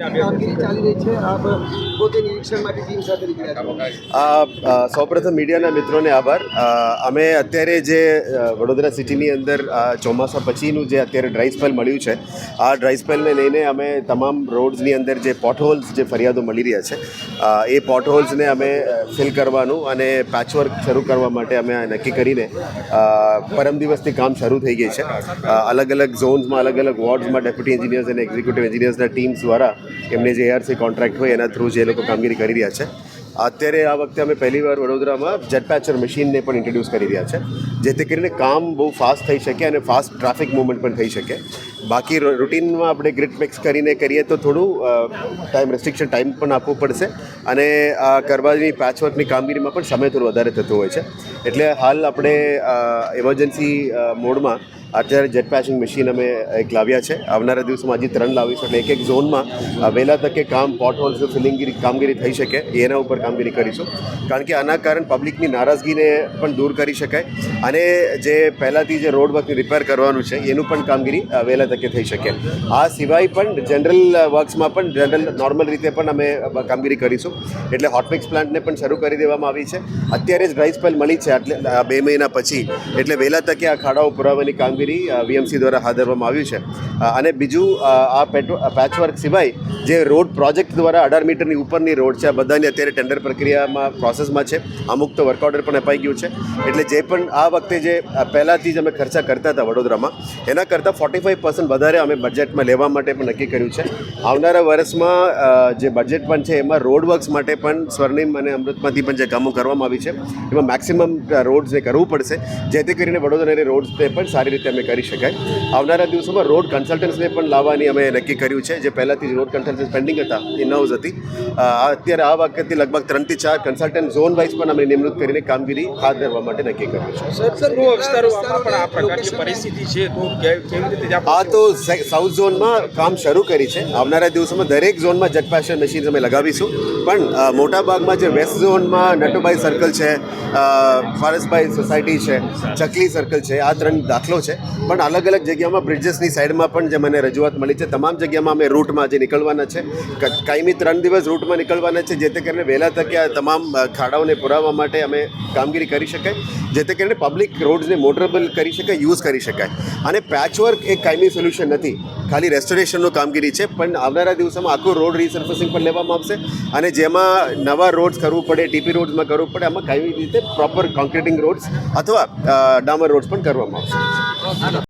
કામગીરી ચાલી રહી છે. આપ પોતે નિરીક્ષણ માટે ટીમ સાથે નીકળ્યા આ સૌપ્રથમ મીડિયાના મિત્રોને આભાર. અમે અત્યારે જે વડોદરા સિટીની અંદર ચોમાસા પછીનું જે અત્યારે ડ્રાય સ્પેલ મળ્યું છે આ ડ્રાય સ્પેલને લઈને અમે તમામ રોડ્સની અંદર જે પોટહોલ્સ જે ફરિયાદો મળી રહ્યા છે એ પોટહોલ્સને અમે ફિલ કરવાનું અને પેચવર્ક શરૂ કરવા માટે અમે આ નક્કી કરીને પરમ દિવસથી કામ શરૂ થઈ ગઈ છે. અલગ અલગ ઝોન્સમાં અલગ અલગ વોર્ડ્સમાં ડેપ્યુટી એન્જિનિયર્સ અને એક્ઝિક્યુટિવ એન્જિનિયર્સના ટીમ્સ દ્વારા એમને જે એઆરસી કોન્ટ્રાક્ટ હોય એના થ્રુ જે લોકો કામગીરી કરી રહ્યા છે. અત્યારે આ વખતે અમે પહેલીવાર વડોદરામાં જેટપેચર મશીનને પણ ઇન્ટ્રોડ્યુસ કરી રહ્યા છે. જેથી કરીને કામ બહુ ફાસ્ટ થઈ શકે અને ફાસ્ટ ટ્રાફિક મૂવમેન્ટ પણ થઈ શકે. બાકી રૂટીનમાં આપણે ગ્રીટ મિક્સ કરીને કરીએ તો થોડું ટાઈમ રેસ્ટ્રિક્શન ટાઈમ પણ આપવું પડશે. અને આ કરવાની પેચવર્કની કામગીરીમાં પણ સમય થોડો વધારે થતો હોય છે. એટલે હાલ આપણે ઇમરજન્સી મોડમાં અત્યારે જેટ પેચિંગ મશીન અમે એક લાવ્યા છે. આવનારા દિવસોમાં હજી ત્રણ લાવીશું. એટલે એક એક ઝોનમાં વહેલા તકે કામ પોટ હોલ્સ ફિલિંગની કામગીરી થઈ શકે, એના ઉપર કામગીરી કરીશું. કારણ કે આના કારણ પબ્લિકની નારાજગીને પણ દૂર કરી શકાય. અને જે પહેલાંથી જે રોડ વર્કની રિપેર કરવાનું છે, એનું પણ કામગીરી વહેલા તકે થઈ શકે. આ સિવાય પણ જનરલ વર્ક્સમાં પણ જનરલ નોર્મલ રીતે પણ અમે કામગીરી કરીશું. એટલે હોટમિક્સ પ્લાન્ટને પણ શરૂ કરી દેવામાં આવી છે. અત્યારે જ ડ્રાય સ્પેલ મળી છે એટલે બે મહિના પછી. એટલે વહેલા તકે આ ખાડાઓ પુરાવાની કામગીરી વીએમસી દ્વારા હાથ ધરવામાં આવ્યું છે. અને બીજું આ પેટ્રો પેચવર્ક સિવાય જે રોડ પ્રોજેક્ટ દ્વારા અઢાર મીટરની ઉપરની રોડ છે, આ બધાની અત્યારે ટેન્ડર પ્રક્રિયામાં પ્રોસેસમાં છે. અમુક તો વર્ક ઓર્ડર પણ અપાઈ ગયું છે. એટલે જે પણ આ વખતે જે પહેલાંથી જ અમે ખર્ચા કરતા હતા વડોદરામાં, એના કરતાં ફોર્ટી ફાઈવ પર્સન્ટ વધારે અમે બજેટમાં લેવા માટે પણ નક્કી કર્યું છે. આવનારા વર્ષમાં જે બજેટ પણ છે, એમાં રોડ વર્ક્સ માટે પણ સ્વર્ણિમ અને અમૃતમાંથી પણ જે કામો કરવામાં આવી છે, એમાં મેક્સિમમ રોડ્સને કરવું પડશે. જેથી કરીને વડોદરાની રોડ્સને પણ સારી રીતે અમે કરી શકાય. આવનારા દિવસોમાં રોડ કન્સલ્ટન્ટ્સને પણ લાવવાની અમે નક્કી કર્યું છે. જે પહેલાંથી જ રોડ કન્સલ્ટન્સ પેન્ડિંગ હતા એ નવઝ હતી. અત્યારે આ વખતે લગભગ ત્રણથી ચાર કન્સલ્ટન્ટ ઝોન વાઇઝ પણ અમે નિમણૂક કરીને કામગીરી હાથ ધરવા માટે નક્કી કર્યું છે. આ પરિસ્થિતિ છે તો રીતે સાઉથ ઝોનમાં કામ શરૂ કરી છે. આવનારા દિવસોમાં દરેક ઝોનમાં જેટ પેશન મશીન અમે લગાવીશું. પણ મોટાભાગમાં મોટા ભાગમાં જે વેસ્ટ ઝોનમાં નટુભાઈ સર્કલ છે ફારસભાઈ સોસાયટી છે ચકલી સર્કલ છે આ ત્રણ દાખલો છે. પણ અલગ અલગ જગ્યામાં બ્રિજેસની સાઈડમાં પણ જે મને રજૂઆત મળી છે. તમામ જગ્યામાં અમે રૂટમાં જે નીકળવાના છે. કાયમી ત્રણ દિવસ રૂટમાં નીકળવાના છે, જેથી કરીને વહેલા તકે આ તમામ ખાડાઓને પુરાવવા માટે અમે કામગીરી કરી શકાય. જેથી કરીને પબ્લિક રોડ્સને મોટરેબલ કરી શકાય યુઝ કરી શકાય. અને પેચવર્ક એક કાયમી સોલ્યુશન નથી. ખાલી રેસ્ટોરેશનનું કામગીરી છે, પણ આવનારા દિવસોમાં આખું રોડ રિસર્ફેસિંગ પણ લેવામાં આવશે અને જેમાં નવા રોડ્સ કરવું પડે ટીપી રોડ્સમાં કરવું પડે, આમાં કઈ રીતે પ્રોપર કોન્ક્રીટિંગ રોડ્સ અથવા ડામર રોડ્સ પણ કરવામાં આવશે.